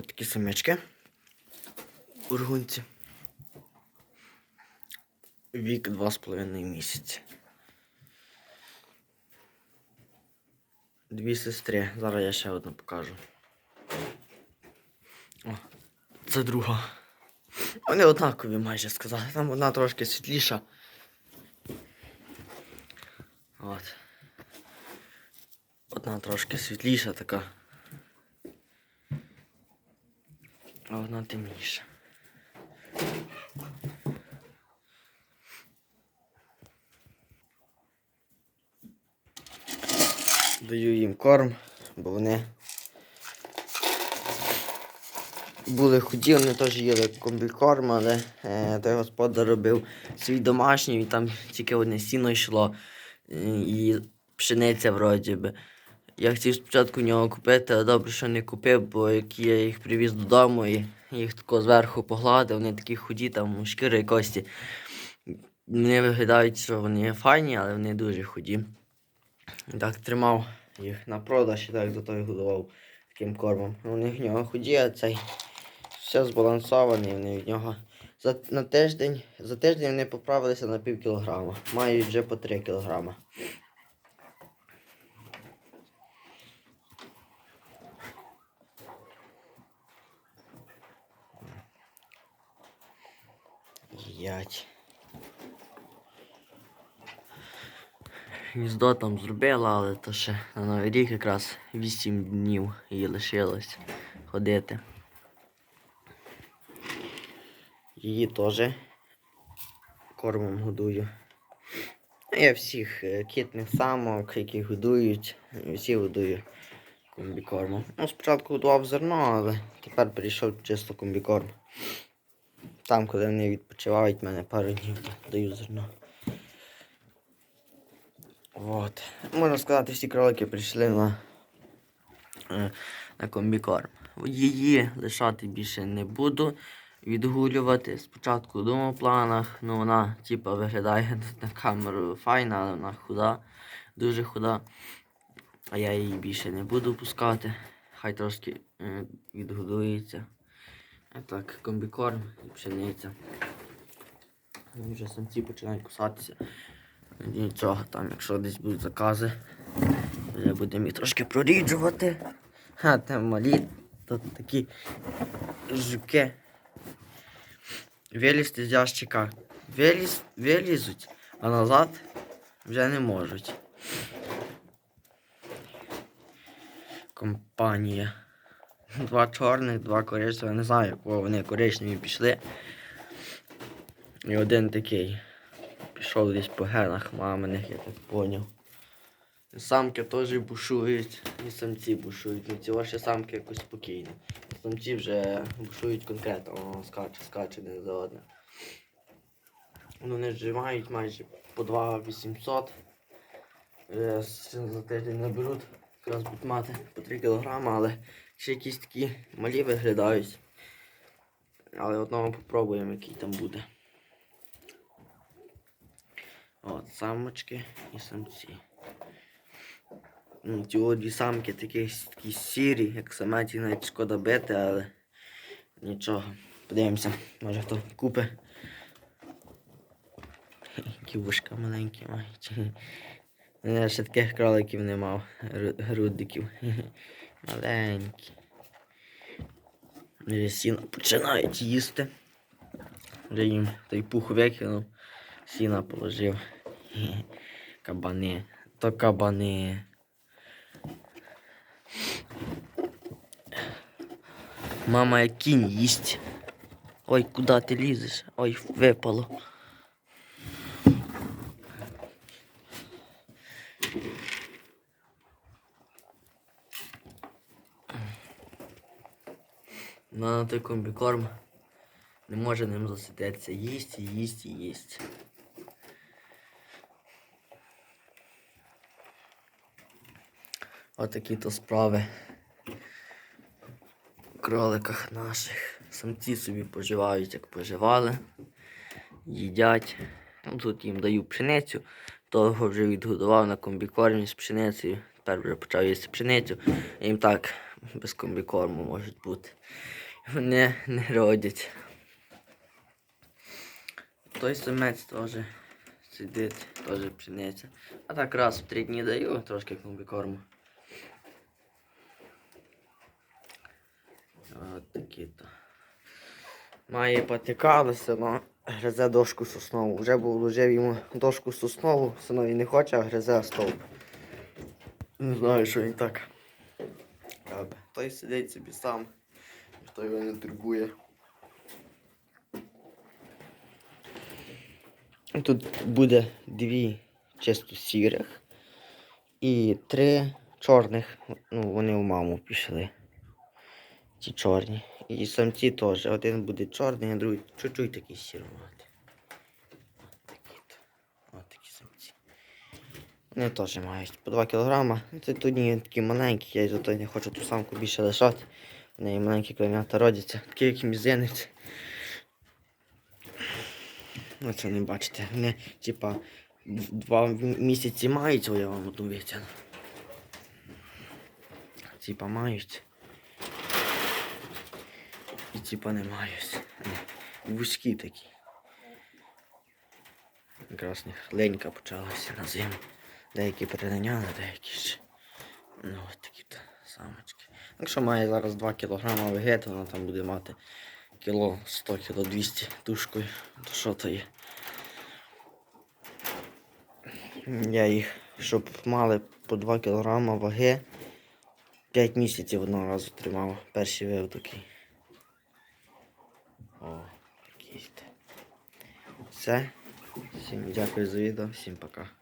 Ось такі самячки. Ургунці. Вік 2,5 місяці. Дві сестри. Зараз я ще одну покажу. О, це друга. Вони однакові майже сказали. Там одна трошки світліша. От. Одна трошки світліша така. А одна темніша. Даю їм корм, бо вони були худі, вони теж їли комбікорм, але е, той господар робив свій домашній, і там тільки одне сіно йшло е, і пшениця вроді би. Я хотів спочатку нього купити, але добре, що не купив, бо як я їх привіз додому і їх тако зверху погладив, вони такі худі, там шкіри і кості. Вони виглядають, що вони файні, але вони дуже худі. Так тримав їх на продаж і так до того годував таким кормом. Вони в нього худі, а цей все збалансований, вони від нього. За, на тиждень, за тиждень вони поправилися на пів кілограма. Мають вже по 3 кілограма. Їдять. Гніздо там зробила, але то ще на Новий рік якраз 8 днів їй лишилось ходити. Її теж кормом годую. Ну, Я всіх е, кітних самок, які годують, всі годую комбікормом. Ну, спочатку годував зерно, але тепер перейшов чисто комбікорм. Там, коли вони відпочивають, в мене пару днів даю зерно. Вот. Можна сказати, всі кролики прийшли на, е, на комбікорм. Її лишати більше не буду. Відгулювати. Спочатку думав в планах, ну вона типа виглядає на камеру файна, але вона худа, дуже худа. А я її більше не буду пускати. Хай трошки е, відгодується. А так, комбікорм і пшениця. Ну, Вже самці починають кусатися. Нічого, там, якщо десь будуть закази, вже будемо їх трошки проріджувати. А там малі, тут такі жуки. Вилізти з ящика. Виліз, вилізуть, а назад вже не можуть. Компанія. Два чорних, два коричневих. Не знаю, якого вони коричневі пішли. І один такий. Пішов десь по генах маминих, я так поняв. Самки теж бушують, і самці бушують. Ну ці ваші самки якось спокійні. Самці вже бушують конкретно, воно скаче, скаче один за одним. Ну, Вони живають майже по 2 800. Е, За тиждень наберуть, якраз будуть мати по 3 кг, але ще якісь такі малі виглядають. Але одного попробуємо, який там буде. От, самочки і самці. Ну, Ті от самки такі, такі сірі, як саметі навіть шкода бити, але нічого. Подивимося, може хто купить. Які маленькі мають. Я ще таких кроликів не мав, грудиків. Маленькі. Сіно починають їсти. Вже їм той пух викинув, сіна положив. Кабани. То кабани. Мама як кінь їсть. Ой, куди ти лізеш? Ой, випало. На той комбікорм не може ним засидеться. Їсть, і їсть, і їсть. Отакі то справи в кроликах наших. Самці собі поживають, як поживали, їдять. Ну, Тут їм даю пшеницю, того вже відгодував на комбікормі з пшеницею. Тепер вже почав їсти пшеницю. Їм так без комбікорму можуть бути. Вони не родять. Той самець теж сидить, теж пшениця. А так раз в три дні даю трошки комбікорму. От такі то. Має потікалося, але гризе дошку соснову. Вже був вложив йому дошку соснову, сино він не хоче, а гризе стовп. Не знаю, що він так. Той сидить собі сам, ніхто його не турбує. Тут буде дві чисто сірих і три чорних. Ну, вони в маму пішли. Ті чорні. І самці теж. Один буде чорний, а другий чуть-чуть такий сірувати. От такі самці. Вони теж мають по 2 кг. Це тут такі маленькі, я й зато не хочу ту самку більше лишати. В неї маленькі кленята родяться. Такі як мізинець. Ну це не бачите. Вони, типа, два місяці мають, я вам одну витягну. Типа мають. І типа не мають. Вузькі такі. Якраз них ленька почалася на зиму. Деякі переганяли, деякі ще. Ну от такі самочки. Якщо має зараз 2 кг ваги, то вона там буде мати кіло 100 кіло 200 тушкою. То що то є? Я їх, щоб мали по 2 кг ваги, 5 місяців одного разу тримав. Перший вив такий. О, такий. Все. Всім дякую за відео, всім пока.